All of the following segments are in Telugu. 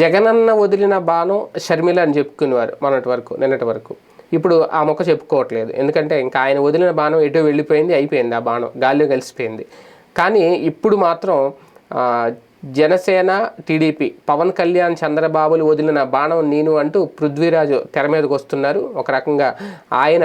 జగనన్న వదిలిన బాణం షర్మిల అని చెప్పుకునేవారు మొన్నటి వరకు నిన్నటి వరకు. ఇప్పుడు ఆ మొక్క చెప్పుకోవట్లేదు. ఎందుకంటే ఇంకా ఆయన వదిలిన బాణం ఎటో వెళ్ళిపోయింది అయిపోయింది ఆ బాణం గాల్లో కలిసిపోయింది. కానీ ఇప్పుడు మాత్రం జనసేన టీడీపీ పవన్ కళ్యాణ్ చంద్రబాబులు వదిలిన బాణం నేను అంటూ పృథ్వీరాజు తెర మీదకి వస్తున్నారు. ఒక రకంగా ఆయన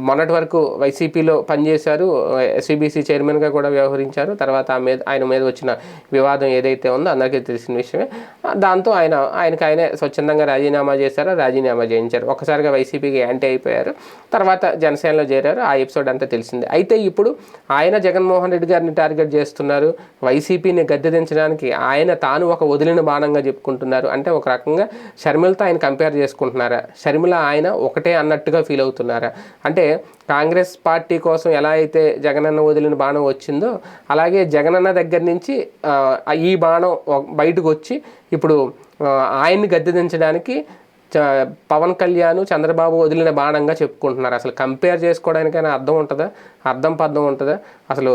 మొన్నటి వరకు వైసీపీలో పనిచేశారు ఎస్సీబీసీ చైర్మన్గా కూడా వ్యవహరించారు. తర్వాత ఆ మీద ఆయన మీద వచ్చిన వివాదం ఏదైతే ఉందో అందరికీ తెలిసిన విషయమే. దాంతో ఆయన ఆయనకు ఆయనే స్వచ్ఛందంగా రాజీనామా చేశారు రాజీనామా చేయించారు. ఒకసారిగా వైసీపీకి యాంటీ అయిపోయారు. తర్వాత జనసేనలో చేరారు. ఆ ఎపిసోడ్ అంతా తెలిసిందే. అయితే ఇప్పుడు ఆయన జగన్మోహన్ రెడ్డి గారిని టార్గెట్ చేస్తున్నారు. వైసీపీని గద్దె దించడానికి ఆయన తాను ఒక వదిలిన బాణంగా చెప్పుకుంటున్నారు. అంటే ఒక రకంగా షర్మిలతో ఆయన కంపేర్ చేసుకుంటున్నారా? షర్మిల ఆయన ఒకటే అన్నట్టుగా ఫీల్ అవుతున్నారా? అంటే కాంగ్రెస్ పార్టీ కోసం ఎలా అయితే జగనన్న వదిలిన బాణం వచ్చిందో అలాగే జగనన్న దగ్గర నుంచి ఈ బాణం బయటకు వచ్చి ఇప్పుడు ఆయన్ని గద్దె దించడానికి పవన్ కళ్యాణ్ చంద్రబాబు వదిలిన బాణంగా చెప్పుకుంటున్నారు. అసలు కంపేర్ చేసుకోవడానికైనా అర్థం ఉంటుందా? అర్థం పద్ధం ఉంటుందా? అసలు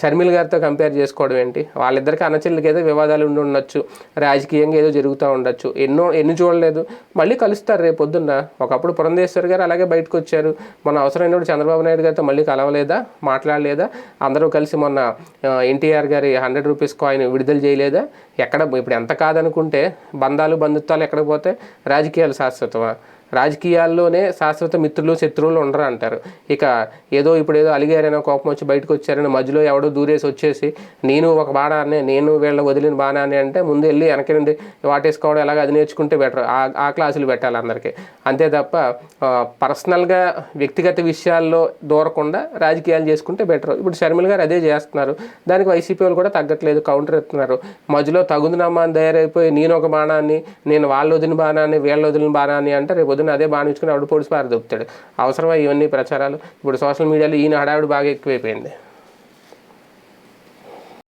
షర్మిల్ గారితో కంపేర్ చేసుకోవడం ఏంటి? వాళ్ళిద్దరికి అనచెల్లికి ఏదో వివాదాలు ఉండి ఉండొచ్చు. రాజకీయంగా ఏదో జరుగుతూ ఉండొచ్చు. ఎన్నో ఎన్ని చూడలేదు. మళ్ళీ కలుస్తారు రేపు పొద్దున్న. ఒకప్పుడు పురంధేశ్వర్ గారు అలాగే బయటకు వచ్చారు. మొన్న అవసరమైనప్పుడు చంద్రబాబు నాయుడు గారితో మళ్ళీ కలవలేదా? మాట్లాడలేదా? అందరూ కలిసి మొన్న ఎన్టీఆర్ గారి హండ్రెడ్ రూపీస్ కాయిన్ విడుదల చేయలేదా? ఎక్కడ ఇప్పుడు ఎంత కాదనుకుంటే బంధాలు బంధుత్వాలు ఎక్కడ పోతే రాజకీయాలు శాశ్వతమా? రాజకీయాల్లోనే శాశ్వత మిత్రులు శత్రువులు ఉండరు అంటారు ఇక ఏదో ఇప్పుడు ఏదో అలిగారైనా కోపం వచ్చి బయటకు వచ్చారని మధ్యలో ఎవడో దూరేసి వచ్చేసి నేను ఒక బాణాన్ని నేను వీళ్ళ వదిలిన బాణాన్ని అంటే ముందు వెళ్ళి వెనక నుండి వాటేసుకోవడం ఎలాగ అది నేర్చుకుంటే బెటర్. ఆ ఆ క్లాసులు పెట్టాలి అందరికీ. అంతే తప్ప పర్సనల్గా వ్యక్తిగత విషయాల్లో దూరకుండా రాజకీయాలు చేసుకుంటే బెటర్. ఇప్పుడు షర్మిల గారు అదే చేస్తున్నారు. దానికి వైసీపీ వాళ్ళు కూడా తగ్గట్లేదు కౌంటర్ ఎత్తున్నారు. మధ్యలో తగుదనమ్మా అని తయారైపోయి నేను ఒక బాణాన్ని నేను వాళ్ళు వదిలిన బాణాన్ని వీళ్ళ వదిలిన బాణాన్ని అంటే రేపు వదిలిన అదే బాణించుకుని ఇచ్చుకుని ఆవిడ పొడిచి దొప్పుతాడు అవసరమా ఇవన్నీ ప్రచారాలు? ఇప్పుడు సోషల్ మీడియాలో ఈయన హడావిడి బాగా ఎక్కువైపోయింది.